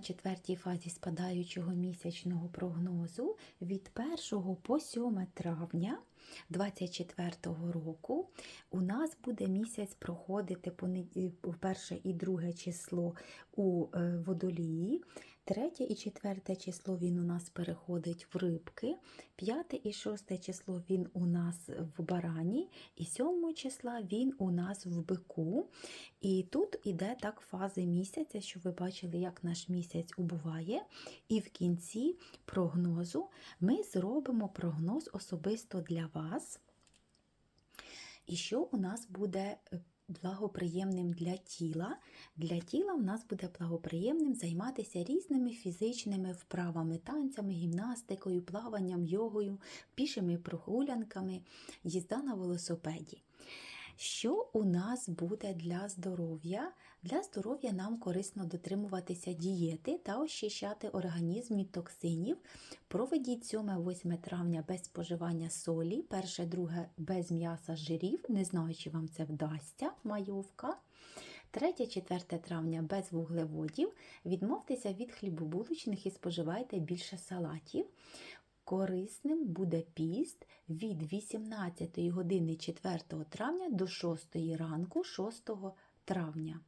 четвертій фазі спадаючого місячного прогнозу від 1 по 7 травня 2024 року у нас буде місяць проходити в перше і друге число у е, водолії. Третє і четверте число він у нас переходить в рибки, п'яте і шосте число він у нас в барані, і сьомого числа він у нас в бику. І тут іде так фази місяця, що ви бачили, як наш місяць убуває. І в кінці прогнозу ми зробимо прогноз особисто для вас. І що у нас буде е, благоприємним для тіла? Для тіла в нас буде благоприємним займатися різними фізичними вправами, танцями, гімнастикою, плаванням, йогою, пішими прогулянками, їзда на велосипеді. Що у нас буде для здоров'я? Для здоров'я нам корисно дотримуватися дієти та очищати організм від токсинів. Проведіть 7-8 травня без споживання солі, 1-2 без м'яса жирів. Не знаю, чи вам це вдасться, майовка. 3-4 травня без вуглеводів. Відмовтеся від хлібобулочних і споживайте більше салатів. Корисним буде піст від 18 години 4 травня до 6 ранку 6 травня,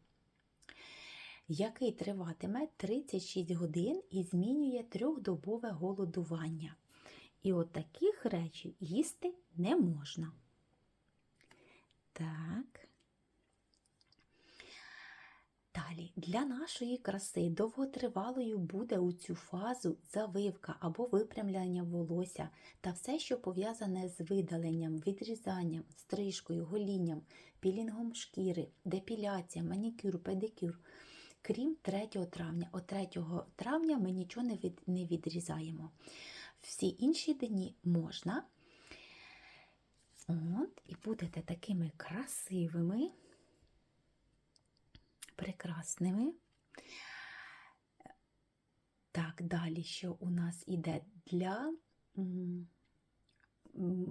який триватиме 36 годин і змінює трьохдобове голодування. І от таких речей їсти не можна. Так. Далі, для нашої краси довготривалою буде у цю фазу завивка або випрямляння волосся та все, що пов'язане з видаленням, відрізанням, стрижкою, голінням, пілінгом шкіри, депіляція, манікюр, педикюр. Крім 3 травня. От 3 травня ми нічого не, відрізаємо. Всі інші дні можна. От, і будете такими красивими прекрасними. Так, далі, що у нас іде для.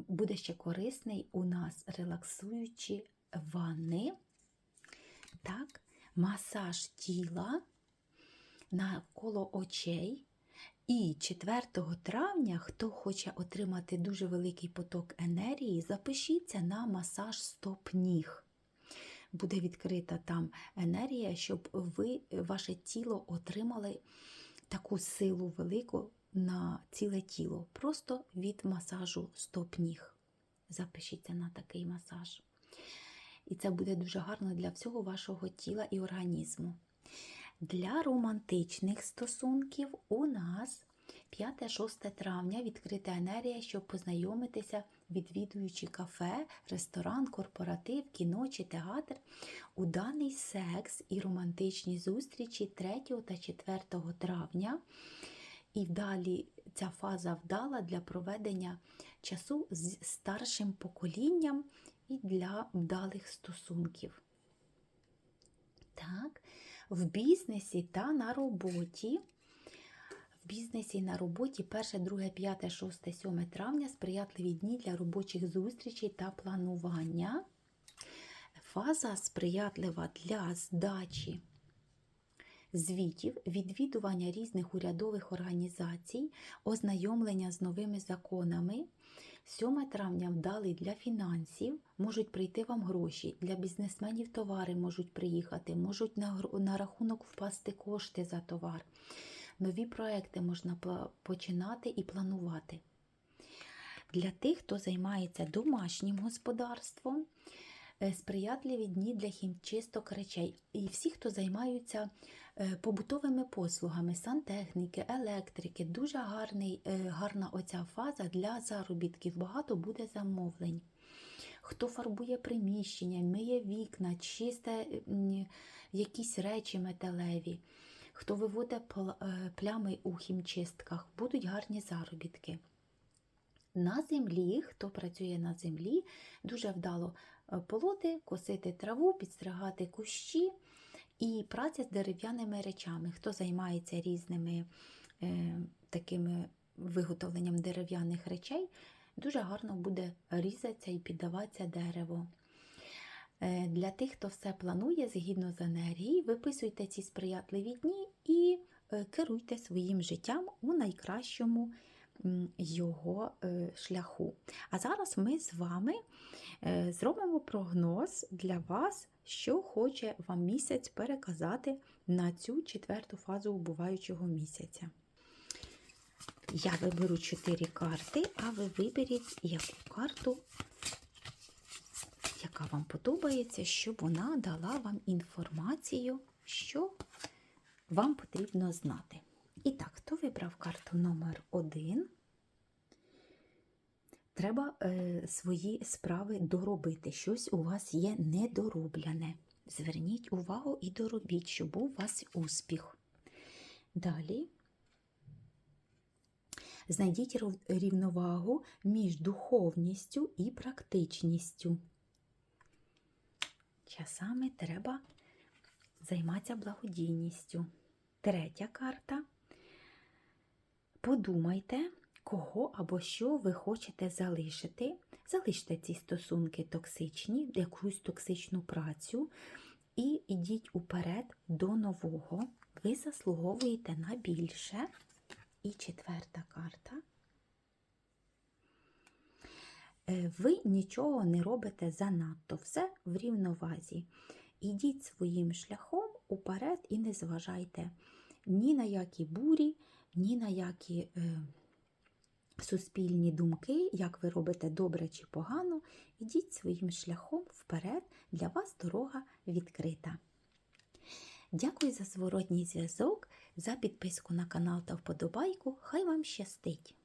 Буде ще корисний у нас релаксуючі ванни. Так, масаж тіла навколо очей. І 4 травня, хто хоче отримати дуже великий поток енергії, запишіться на масаж стоп-ніг буде відкрита там енергія, щоб ви, ваше тіло отримали таку силу велику на ціле тіло, просто від масажу стоп-ніг. Запишіться на такий масаж. І це буде дуже гарно для всього вашого тіла і організму. Для романтичних стосунків у нас 5-6 травня відкрита енергія, щоб познайомитися, відвідуючи кафе, ресторан, корпоратив, кіно чи театр, у даний секс і романтичні зустрічі 3 та 4 травня. І далі ця фаза вдала для проведення часу з старшим поколінням і для вдалих стосунків. Так, в бізнесі та на роботі. В бізнесі і на роботі 1, 2, 5, 6, 7 травня сприятливі дні для робочих зустрічей та планування. Фаза сприятлива для здачі звітів, відвідування різних урядових організацій, ознайомлення з новими законами. 7 травня вдалий для фінансів, можуть прийти вам гроші, для бізнесменів товари можуть приїхати, можуть на, на рахунок впасти кошти за товар. Нові проекти можна починати і планувати. Для тих, хто займається домашнім господарством, е, сприятливі дні для хімчисток речей. І всі, хто займаються е, побутовими послугами, сантехніки, електрики, дуже гарний, е, гарна оця фаза для заробітків. Багато буде замовлень. Хто фарбує приміщення, миє вікна, чисте якісь речі металеві, хто виводить е, плями у хімчистках, будуть гарні заробітки. На землі, хто працює на землі, дуже вдало е, полоти, косити траву, підстригати кущі і праця з дерев'яними речами. Хто займається різними е, такими виготовленням дерев'яних речей, дуже гарно буде різатися і піддаватися дерево. Е, Для тих, хто все планує згідно з енергією, виписуйте ці сприятливі дні і е, керуйте своїм життям у найкращому його е, шляху. А зараз ми з вами зробимо прогноз для вас, що хоче вам місяць переказати на цю четверту фазу убуваючого місяця. Я виберу 4 карти, а ви виберіть яку карту, яка вам подобається, щоб вона дала вам інформацію, що вам потрібно знати. І так, хто вибрав карту номер 1 Треба е, свої справи доробити. Щось у вас є недороблене. Зверніть увагу і доробіть, щоб був у вас успіх. Далі знайдіть рівновагу між духовністю і практичністю. Часами треба займатися благодійністю. Третя карта. Подумайте, кого або що ви хочете залишити. Залиште ці стосунки токсичні, якусь токсичну працю, і йдіть уперед до нового. Ви заслуговуєте на більше. І четверта карта. Е, Ви нічого не робите занадто, все в рівновазі. Ідіть своїм шляхом уперед і не зважайте ні на які бурі, ні на які е, суспільні думки, як ви робите добре чи погано. Ідіть своїм шляхом вперед, для вас дорога відкрита. Дякую за зворотній зв'язок, за підписку на канал та вподобайку. Хай вам щастить!